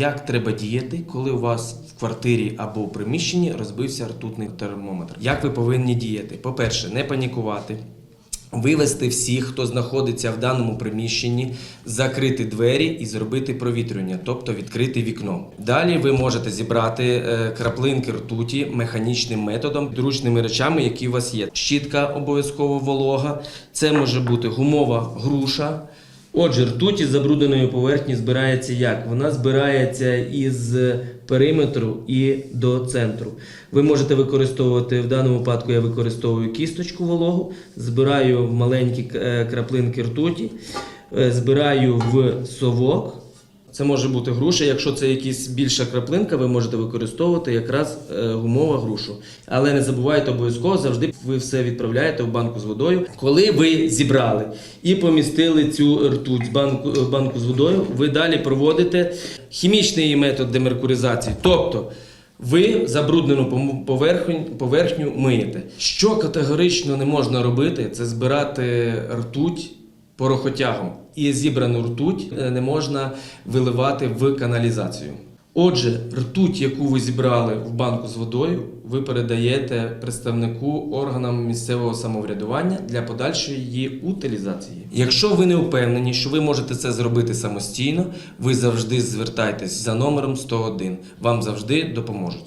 Як треба діяти, коли у вас в квартирі або в приміщенні розбився ртутний термометр? Як ви повинні діяти? По-перше, не панікувати. Вивести всіх, хто знаходиться в даному приміщенні, закрити двері і зробити провітрювання, тобто відкрити вікно. Далі ви можете зібрати е, краплинки ртуті механічним методом, зручними речами, які у вас є. Щітка обов'язково волога, це може бути гумова груша. Отже, ртуть із забрудненої поверхні збирається як? Вона збирається із периметру і до центру. Ви можете використовувати в даному випадку. Я використовую кісточку вологу, збираю в маленькі е, краплинки ртуті, е, збираю в совок. Це може бути груша. Якщо це якась більша краплинка, ви можете використовувати якраз е, гумова грушу. Але не забувайте обов'язково завжди ви все відправляєте в банку з водою. Коли ви зібрали і помістили цю ртуть з банку, банку з водою, ви далі проводите хімічний метод демеркуризації. Тобто ви забруднену поверхню, поверхню миєте. Що категорично не можна робити, це збирати ртуть порохотягом. І зібрану ртуть е, не можна виливати в каналізацію. Отже, ртуть, яку ви зібрали в банку з водою, ви передаєте представнику органам місцевого самоврядування для подальшої її утилізації. Якщо ви не впевнені, що ви можете це зробити самостійно, ви завжди звертайтесь за номером 101. Вам завжди допоможуть.